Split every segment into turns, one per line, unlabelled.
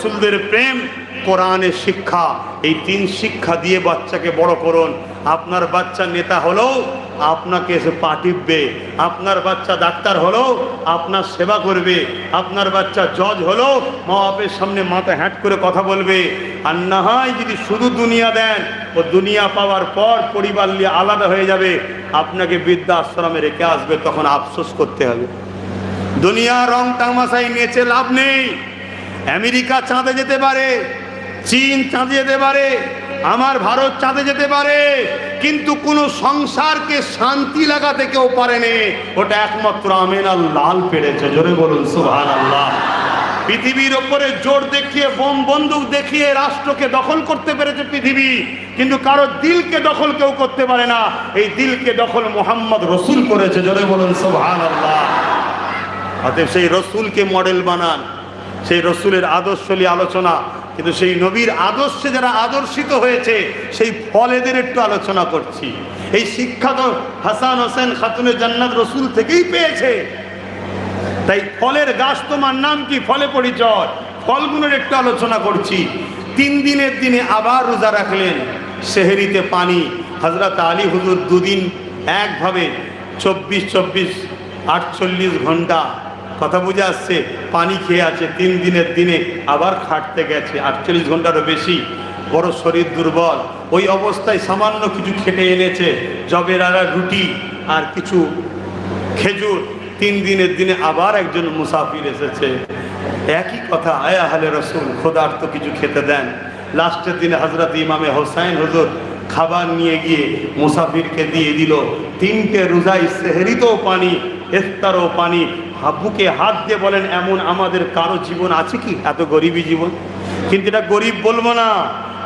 রসুলদের প্রেম কোরআনের শিক্ষা। এই তিন শিক্ষা দিয়ে বাচ্চাকে বড় করুন। আপনার বাচ্চা নেতা হলেও আপনাকে এসে পা টিপবে আপনার বাচ্চা ডাক্তার হলেও আপনার সেবা করবে। আপনার বাচ্চা জজ হলেও মা বাপের সামনে মাথা হ্যাট করে কথা বলবে। আর না হয় যদি শুধু দুনিয়া দেন, ও দুনিয়া পাওয়ার পর পরিবার নিয়ে আলাদা হয়ে যাবে, আপনাকে বৃদ্ধা আশ্রমে রেখে আসবে, তখন আফসোস করতে হবে। দুনিয়া রং তামাশাই নেচে লাভ নেই। আমেরিকা চাঁদে যেতে পারে, চীন চাঁদে যেতে পারে, আমার ভারত চাঁদে যেতে পারে, কিন্তু কোনো সংসারকে শান্তি লাগাতে কেউ পারেনি ওটা একমাত্র আমেন লাল পেরেছে। জোরে বলুন সুহান আল্লাহ পৃথিবীর ওপরে জোর দেখিয়ে, বোম বন্দুক দেখিয়ে রাষ্ট্রকে দখল করতে পেরেছে পৃথিবী, কিন্তু কারও দিলকে দখল কেউ করতে পারে না। এই দিলকে দখল মোহাম্মদ রসুল করেছে। জোরে বলুন সুহান আল্লাহ অতএব সেই রসুলকে মডেল বানান। সেই রসুলের আদর্শ আলোচনা, কিন্তু সেই নবীর আদর্শে যারা আদর্শিত হয়েছে, সেই ফলেদের একটু আলোচনা করছি। এই শিক্ষা তো হাসান হোসেন খাতুনের জান্নাত রসুল থেকেই পেয়েছে। তাই ফলের গাছ তোমার নাম কি? ফলে পরিচয়। ফলগুলোর একটু আলোচনা করছি। তিন দিনের দিনে আবার রোজা রাখলেন, সেহেরিতে পানি। হজরত আলী হুজুর দুদিন একভাবে চব্বিশ চব্বিশ, আটচল্লিশ ঘণ্টা কথা বুঝে আসছে, পানি খেয়ে আছে, তিন দিনের দিনে আবার খাটতে গেছে, আটচল্লিশ ঘন্টারও বেশি। বড় শরীর দুর্বল। ওই অবস্থায় সামান্য কিছু খেটে এনেছে জবের আড়া, রুটি আর কিছু খেজুর। তিন দিনের দিনে আবার একজন মুসাফির এসেছে। একই কথা, আয়া হালে রসুল খোদার তো কিছু খেতে দেন। লাস্টের দিনে হজরত ইমামে হোসাইন হুজুর খাবার নিয়ে গিয়ে মুসাফিরকে দিয়ে দিল। তিনটে রোজাই সেহরিতেও পানি, ইফতারও পানি বুকে হাত দিয়ে বলেন, এমন আমাদের কারও জীবন আছে কি? এত গরিবী জীবন? কিন্তু এটা গরিব বলব না।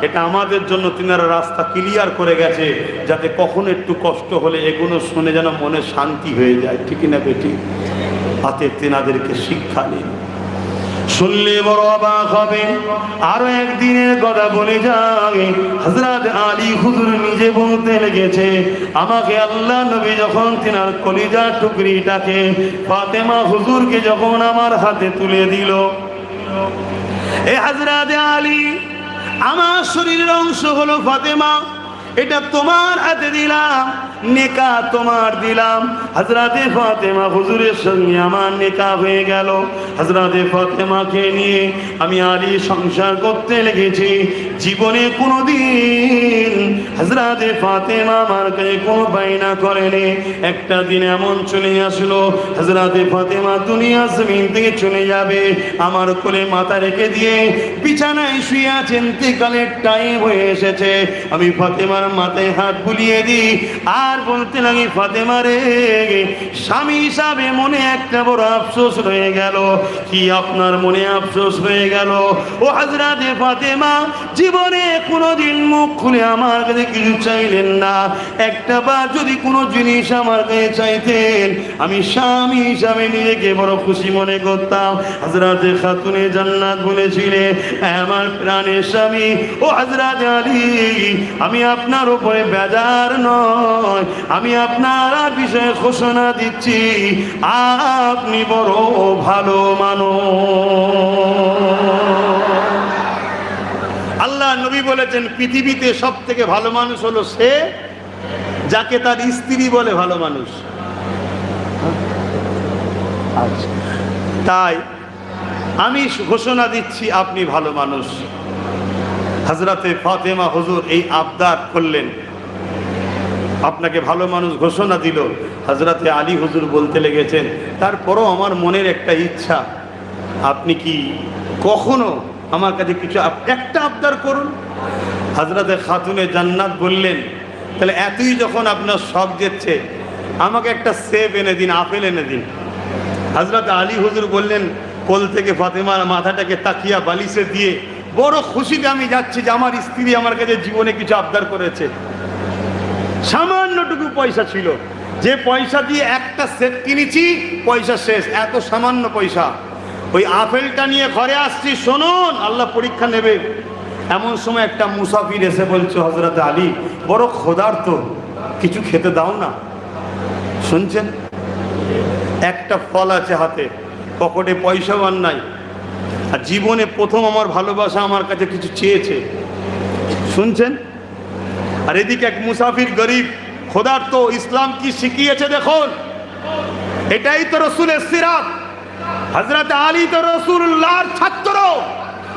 এটা আমাদের জন্য তিনারা রাস্তা ক্লিয়ার করে গেছে, যাতে কখন একটু কষ্ট হলে এগুলো শুনে যেন মনে শান্তি হয়ে যায়। ঠিক না বেটি? হাতে তেনাদেরকে শিক্ষা নিন শুনলে বড় অবাক হবে। আরও একদিনের কথা বলে যায়। হজরত আলী হুজুর নিজে বলতে লেগেছে, আমাকে আল্লাহ নবী যখন তিনার কলিজা টুকরিটাকে ফাতেমা হুজুরকে যখন আমার হাতে তুলে দিল, এ হজরত আলী, আমার শরীরের অংশ হলো ফাতেমা, এটা তোমার হাতে দিলাম। নেকা তোমার দিলাম। হজরতে ফাতেমা হুজুরের সঙ্গে আমার নেকা হয়ে গেল। হজরতে ফাতেমাকে নিয়ে আমি আলী সংসার করতে লেগেছি। জীবনে কোনো দিন হজরতে ফাতেমা আমার কাছে কোনো বাইনা করেনি। একটা দিন এমন চলে আসলো হজরতে ফাতেমা দুনিয়া জমিন থেকে চলে যাবে। আমার কোলে মাথা রেখে দিয়ে বিছানায় শুয়ে আছেন কালের টাইম হয়ে এসেছে। আমি ফাতেমার মাথায় হাত বুলিয়ে দিই আর বলতে লাগি ফাতেমা রে স্বামী হিসাবে মনে একটা বড় আফসোস রয়ে গেল। কি আপনার মনে আফসোস হয়ে গেল? ও হাজরাতে ফাতেমা জীবনে কোনোদিন মুখ খুলে আমার কাছে কিছু চাইলেন না। একটা বার যদি কোনো জিনিস আমার কাছে চাইতেন আমি স্বামী হিসাবে নিজেকে বড় খুশি মনে করতাম। হাজরাতে খাতুনে জান্নাত বলেছিলেন "হ্যাঁ, আমার প্রাণের স্বামী ও হাজরাত আলী আমি আপনার উপরে বেজার নয় আমি আপনার বিশেষ ঘোষণা দিচ্ছি, আপনি বড় ভালো মানুষ। আল্লাহ নবী বলেছেন, পৃথিবীতে সব থেকে ভালো মানুষ হলো সে যাকে তার স্ত্রী বলে ভালো মানুষ। তাই আমি ঘোষণা দিচ্ছি, আপনি ভালো মানুষ। হজরতে ফাতেমা হুজুর এই আবদার করলেন। আপনাকে ভালো মানুষ ঘোষণা দিল। হজরতে আলী হুজুর বলতে লেগেছেন, তারপরও আমার মনের একটা ইচ্ছা, আপনি কি কখনো আমার কাছে কিছু একটা আবদার করুন? হজরতে খাতুনে জান্নাত বললেন, তাহলে এতই যখন আপনার শখ যেচ্ছে, আমাকে একটা সেব এনে দিন, আপেল এনে দিন। হজরত আলী হুজুর বললেন, কোল থেকে ফাতেমার মাথাটাকে তাকিয়া বালিশে দিয়ে বড় খুশিতে আমি যাচ্ছি যে আমার স্ত্রী আমার কাছে জীবনে কিছু আবদার করেছে। সামান্যটুকু পয়সা ছিল। যে পয়সা দিয়ে একটা সেট কিনেছি, পয়সা শেষ, এত সামান্য পয়সা। ওই আপেলটা নিয়ে ঘরে আসছি, শুনুন, আল্লাহ পরীক্ষা নেবে। এমন সময় একটা মুসাফির এসে বলছে হজরত আলী, বড় ক্ষুধার্ত, কিছু খেতে দাও না। শুনছেন? একটা ফল আছে হাতে, পকেটে পয়সাও আর নাই। আর জীবনে প্রথম আমার ভালোবাসা আমার কাছে কিছু চেয়েছে। শুনছেন? আর এদিকে এক মুসাফির গরিব খোদার তো ইসলাম কি শিখিয়েছে দেখুন? এটাই তো রসুলের সিরাত। হজরত আলী তো রসুল্লাহর ছাত্র।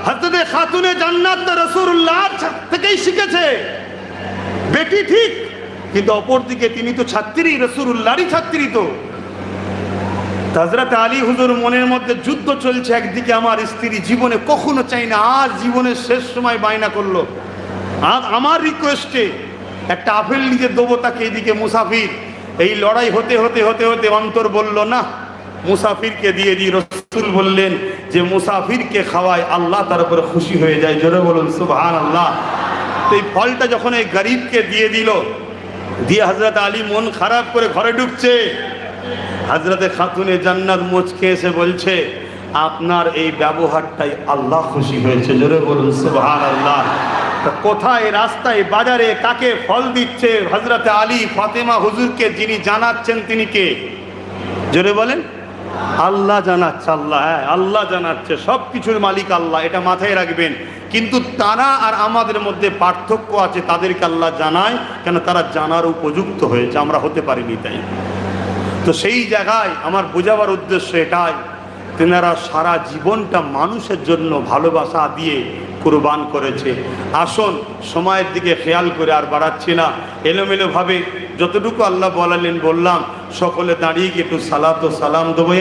হজরত খাতুনে জান্নাত তো রসুল্লাহর থেকেই শিখেছে। বেটি ঠিক, কিন্তু অপরদিকে তিনি তো ছাত্রী, রসুল্লাহরই ছাত্রী তো। হজরত আলী হুজুর মনের মধ্যে যুদ্ধ চলছে একদিকে, আমার স্ত্রী জীবনে কখনো চাই না, আজ জীবনের শেষ সময় বায়না করল। আর আমার রিকোয়েস্টে একটা আপেল নিজে দেবো তাকে এদিকে মুসাফির। এই লড়াই হতে হতে হতে হতে অন্তর বলল, না, মুসাফিরকে দিয়ে দিই। রসুল বললেন যে, মুসাফিরকে খাওয়ায় আল্লাহ, তার উপরে খুশি হয়ে যায়। জোরে বলুন সুবহান আল্লাহ তো এই ফলটা যখন এই গরিবকে দিয়ে দিল, দিয়ে হজরত আলী মন খারাপ করে ঘরে ঢুকছে। হাজরতে খাতুনে জান্নাত মুচকে এসে বলছে, আপনার এই ব্যবহারটাই আল্লাহ খুশি হয়েছে। জোরে বলুন সুবহান আল্লাহ কোথায় রাস্তায়, বাজারে কাকে ফল দিচ্ছে? হজরতে আলী ফাতেমা হুজুরকে যিনি জানাচ্ছেন তিনি কে? জোরে বলেন। আল্লাহ জানাচ্ছে, আল্লাহ হ্যাঁ আল্লাহ জানাচ্ছে। সব কিছুর মালিক আল্লাহ, এটা মাথায় রাখবেন। কিন্তু তারা আর আমাদের মধ্যে পার্থক্য আছে, তাদেরকে আল্লাহ জানায়, কেন তারা জানার উপযুক্ত হয়েছে, আমরা হতে পারিনি তাই। তো সেই জায়গায় আমার বোঝাবার উদ্দেশ্য এটাই তেনারা সারা জীবনটা মানুষের জন্য ভালোবাসা দিয়ে কুরবান করেছে। আসুন, সময়ের দিকে খেয়াল করে আর বাড়াচ্ছি না। এলোমেলোভাবে যতটুকু আল্লাহ বলালেন বললাম, সকলে দাঁড়িয়ে একটু সালাত সালাম দেবো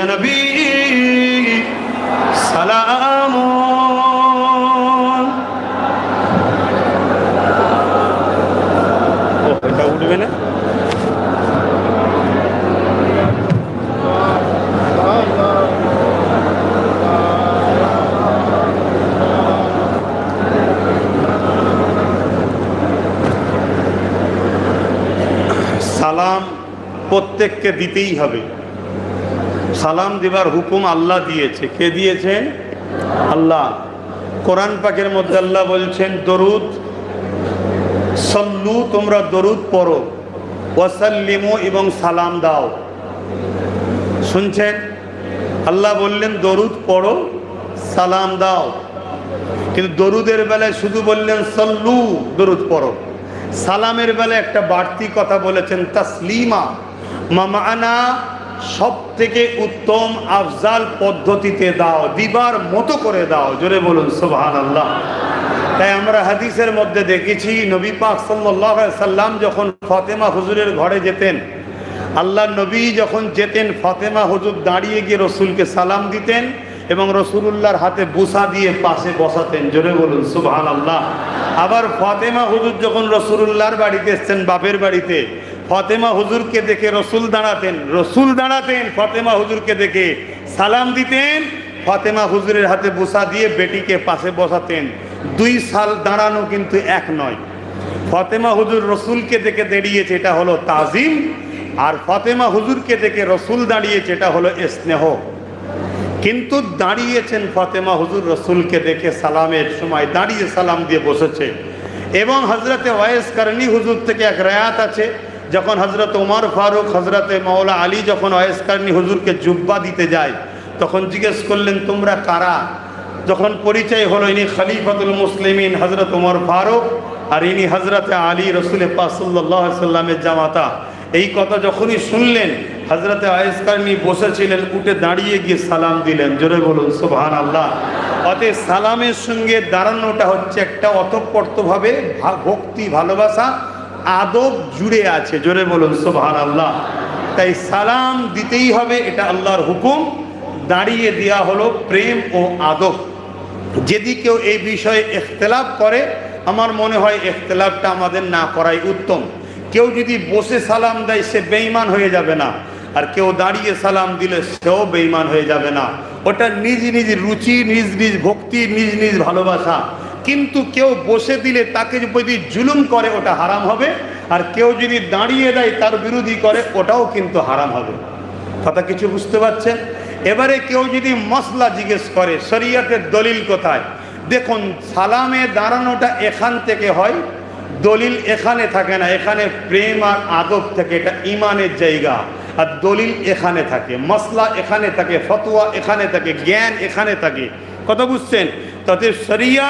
সালাম এটা উঠবে না সালাম প্রত্যেককে দিতেই হবে। সালাম দিবার হুকুম আল্লাহ দিয়েছে। কে দিয়েছেন আল্লাহ। কোরআন পাকের মধ্যে আল্লাহ বলছেন, দরুদ, সল্লু, তোমরা দরুদ পড়ো। ওয়াসাল্লিমু এবং সালাম দাও। শুনছেন? আল্লাহ বললেন, দরুদ পড়ো, সালাম দাও। কিন্তু দরুদের বেলায় শুধু বললেন, সল্লু, দরুদ পড়ো। সালামের বেলায় একটা বাড়তি কথা বলেছেন, তাসলিমা। মামানা সব থেকে উত্তম আফজাল পদ্ধতিতে দাও, দিবার মতো করে দাও। জোরে বলুন সোহান আল্লাহ তাই আমরা হাদিসের মধ্যে দেখেছি, নবী পাক সাল্লাম যখন ফতেমা হুজুরের ঘরে যেতেন আল্লাহ নবী যখন যেতেন, ফতেমা হুজুর দাঁড়িয়ে গিয়ে রসুলকে সালাম দিতেন এবং রসুলুল্লাহর হাতে বুসা দিয়ে পাশে বসাতেন। জোরে বলুন সুবহান আল্লাহ আবার ফতেমা হুজুর যখন রসুলুল্লাহর বাড়িতে এসছেন, বাপের বাড়িতে ফতেমা হুজুরকে দেখে রসুল দাঁড়াতেন রসুল দাঁড়াতেন, ফতেমা হুজুরকে দেখে সালাম দিতেন, ফতেমা হুজুরের হাতে বোসা দিয়ে বেটিকে পাশে বসাতেন। দুই সাল দাঁড়ানো কিন্তু এক নয়। ফতেমা হুজুর রসুলকে দেখে দাঁড়িয়েছে, এটা হলো তাজিম, আর ফতেমা হুজুরকে দেখে রসুল দাঁড়িয়েছে, এটা হলো স্নেহ। কিন্তু দাঁড়িয়েছেন ফতেমা হুজুর রসুলকে দেখে সালামের সময় দাঁড়িয়ে সালাম দিয়ে বসেছে। এবং হজরতে ওয়েস কারণী হুজুর থেকে এক রায়াত আছে যখন হজরত উমর ফারুক হজরতে মাওলা আলী যখন ওয়েস কারণী হুজুরকে জুব্বা দিতে যায়, তখন জিজ্ঞেস করলেন, তোমরা কারা? যখন পরিচয় হলো, ইনি খলিফাতুল মুসলিমিন হজরত উমর ফারুক, আর ইনি হজরতে আলী রসুল পাসুল্লাহ সাল্লামের জামাতা। এই কথা যখনই শুনলেন হজরতে আয়েসকারনি বসেছিলেন, উঠে দাঁড়িয়ে গিয়ে সালাম দিলেন। জোরে বলুন সোভান আল্লাহ অতএব সালামের সঙ্গে দাঁড়ানোটা হচ্ছে একটা অতঃপর্তভাবে ভক্তি, ভালোবাসা আদব জুড়ে আছে, জোরে বলুন সোভান আল্লাহ তাই সালাম দিতেই হবে, এটা আল্লাহর হুকুম। দাঁড়িয়ে দেওয়া হলো প্রেম ও আদব। যদি কেউ এই বিষয়ে এখতলাফ করে, আমার মনে হয় এখতলাফটা আমাদের না করাই উত্তম। কেউ যদি বসে সালাম দেয়, সে বেইমান হয়ে যাবে না। আর কেউ দাঁড়িয়ে সালাম দিলে, সেও বেইমান হয়ে যাবে না। ওটা নিজ নিজ রুচি, নিজ নিজ ভক্তি, নিজ নিজ ভালোবাসা। কিন্তু কেউ বসে দিলে তাকে যদি জুলুম করে, ওটা হারাম হবে। আর কেউ যদি দাঁড়িয়ে দেয়, তার বিরোধী করে, ওটাও কিন্তু হারাম হবে। কথা কিছু বুঝতে পারছেন? এবারে কেউ যদি মশলা জিজ্ঞেস করে, শরিয়াতের দলিল কোথায়? দেখুন, সালামে দাঁড়ানোটা এখান থেকে হয়, দলিল এখানে থাকে না। এখানে প্রেম আর আদব থেকে, এটা ইমানের জায়গা। আর দলিল এখানে থাকে মশলা এখানে থাকে, ফতোয়া এখানে থাকে, জ্ঞান এখানে থাকে। কথা বুঝছেন? তাতে শরিয়া